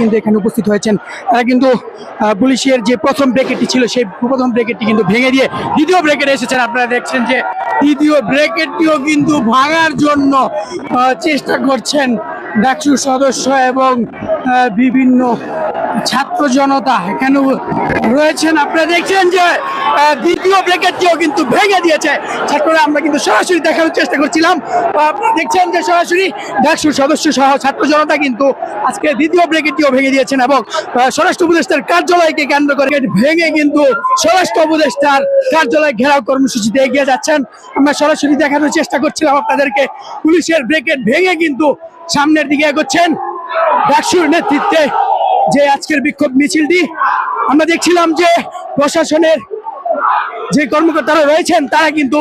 কিন্তু এখানে উপস্থিত হয়েছেন। তারা কিন্তু পুলিশের যে প্রথম ব্রেকেটটি ছিল, সেই প্রথম ব্রেকেটটি কিন্তু ভেঙে দিয়ে দ্বিতীয় ব্রেকেটে এসেছেন। আপনারা দেখছেন যে দ্বিতীয় ব্রেকেটটিও কিন্তু ভাঙার জন্য চেষ্টা করছেন ডাকসুর সদস্য এবং বিভিন্ন ছাত্র জনতা এখানে রয়েছেন। আপনারা দেখছেন যে দ্বিতীয় ব্রেকেটটিও কিন্তু ভেঙে দিয়েছে। ছাত্ররা, আমরা কিন্তু সরাসরি দেখানোর চেষ্টা করছিলাম। আপনারা দেখছেন যে সরাসরি ডাকসুর সদস্য সহ ছাত্র জনতা কিন্তু আজকে দ্বিতীয় ব্রেকেটটিও ভেঙে দিয়েছেন এবং স্বরাষ্ট্র উপদেষ্টার কার্যালয়কে কেন্দ্র করে ভেঙে কিন্তু স্বরাষ্ট্র উপদেষ্টার কার্যালয় ঘেরাও কর্মসূচিতে এগিয়ে যাচ্ছেন। আমরা সরাসরি দেখানোর চেষ্টা করছিলাম আপনাদেরকে। পুলিশের ব্রেকেট ভেঙে কিন্তু সামনের দিকে এগোচ্ছেন। ডাকসুর নেতৃত্বে যে আজকের বিক্ষোভ মিছিলটি, আমরা দেখছিলাম যে প্রশাসনের যে কর্মকর্তারা রয়েছেন, তারা কিন্তু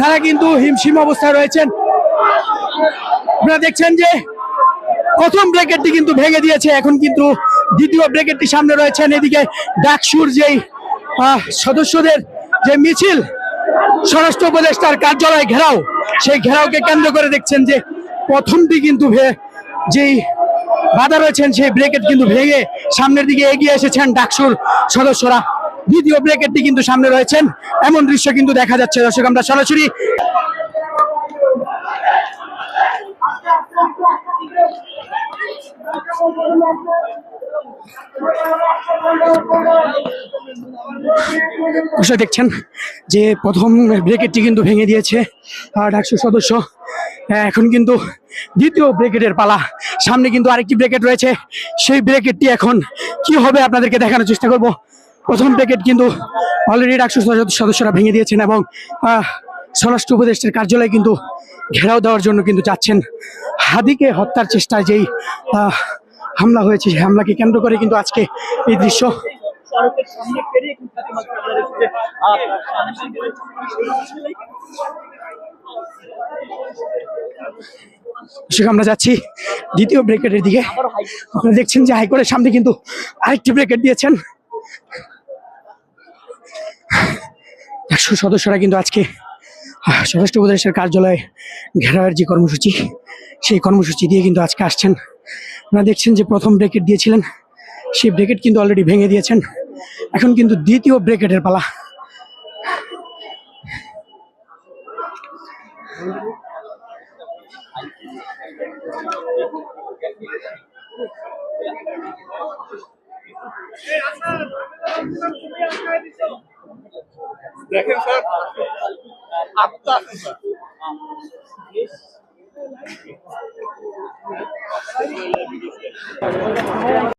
তারা কিন্তু হিমশিম অবস্থায় রয়েছেন। আপনারা দেখছেন যে প্রথম ব্রেকেটটি কিন্তু ভেঙে দিয়েছে, এখন কিন্তু দ্বিতীয় ব্রেকেটটি সামনে রয়েছেন এদিকে ডাকসুর যেই সদস্যদের যে মিছিল, স্বরাষ্ট্র উপদেষ্টার কার্যালয় ঘেরাও, সেই ঘেরাওকে কেন্দ্র করে দেখছেন যে প্রথমটি কিন্তু যেই বাধা রয়েছেন সেই ব্রেকেট কিন্তু ভেঙে সামনের দিকে এগিয়ে এসেছেন ডাকসুর সদস্যরা। দ্বিতীয় ব্রেকেটটি কিন্তু সামনে রয়েছেন। এমন দৃশ্য কিন্তু দেখা যাচ্ছে। দর্শক, আমরা সরাসরি দেখছেন যে প্রথম ব্রেকেটটি কিন্তু ভেঙে দিয়েছে আর ডাকসুর সদস্য। এখন কিন্তু দ্বিতীয় ব্রেকেটের পালা। সামনে কিন্তু আরেকটি ব্রেকেট রয়েছে। সেই ব্রেকেটটি এখন কি হবে আপনাদেরকে দেখানোর চেষ্টা করব। প্রথম ব্রেকেট কিন্তু অলরেডি সদস্য- সদস্যরা ভেঙে দিয়েছেন এবং স্বরাষ্ট্র উপদেষ্টার কার্যালয় কিন্তু ঘেরাও দেওয়ার জন্য কিন্তু যাচ্ছেন। হাদিকে হত্যার চেষ্টায় যেই হামলা হয়েছে, সেই হামলাকে কেন্দ্র করে কিন্তু আজকে এই দৃশ্য। দর্শক, আমরা যাচ্ছি দ্বিতীয় ব্রেকেটের দিকে। আপনারা দেখছেন যে হাইকোর্টের সামনে কিন্তু আরেকটি ব্রেকেট দিয়েছেন। একশো সদস্যরা কিন্তু আজকে স্বরাষ্ট্র উপদেশের কার্যালয়ে ঘেরাওয়ের যে কর্মসূচি, সেই কর্মসূচি দিয়ে কিন্তু আজকে আসছেন। আপনারা দেখছেন যে প্রথম ব্রেকেট দিয়েছিলেন, সেই ব্রেকেট কিন্তু অলরেডি ভেঙে দিয়েছেন। এখন কিন্তু দ্বিতীয় ব্রেকেটের পালা। দেখেন স্যার আত্মা আছে স্যার